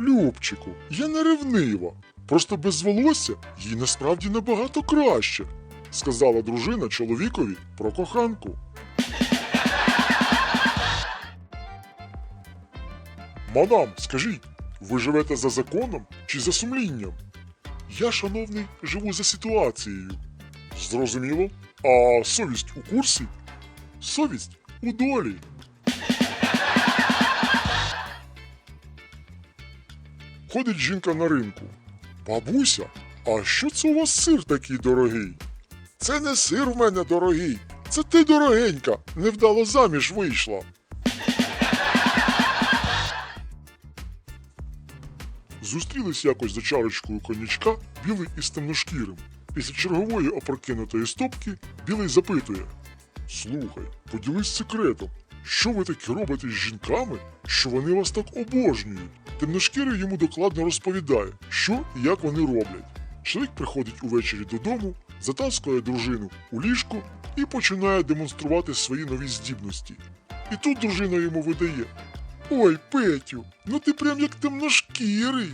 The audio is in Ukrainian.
Любчику, я не ревнива. Просто без волосся їй насправді набагато краще, сказала дружина чоловікові про коханку. Мадам, скажіть, ви живете за законом чи за сумлінням? Я, шановний, живу за ситуацією. Зрозуміло. А совість у курсі? Совість у долі. Ходить жінка на ринку. Бабуся, а що це у вас сир такий дорогий? Це не сир в мене дорогий. Це ти дорогенька, невдало заміж вийшла. Зустрілись якось за чарочкою конячка білий із темношкірим. Після чергової опрокинутої стопки білий запитує: Слухай, поділись секретом, що ви таке робите з жінками, що вони вас так обожнюють? Темношкірий йому докладно розповідає, що і як вони роблять. Чоловік приходить увечері додому, затаскує дружину у ліжко і починає демонструвати свої нові здібності. І тут дружина йому видає: Ой, Петю, ну ти прям як темношкірий.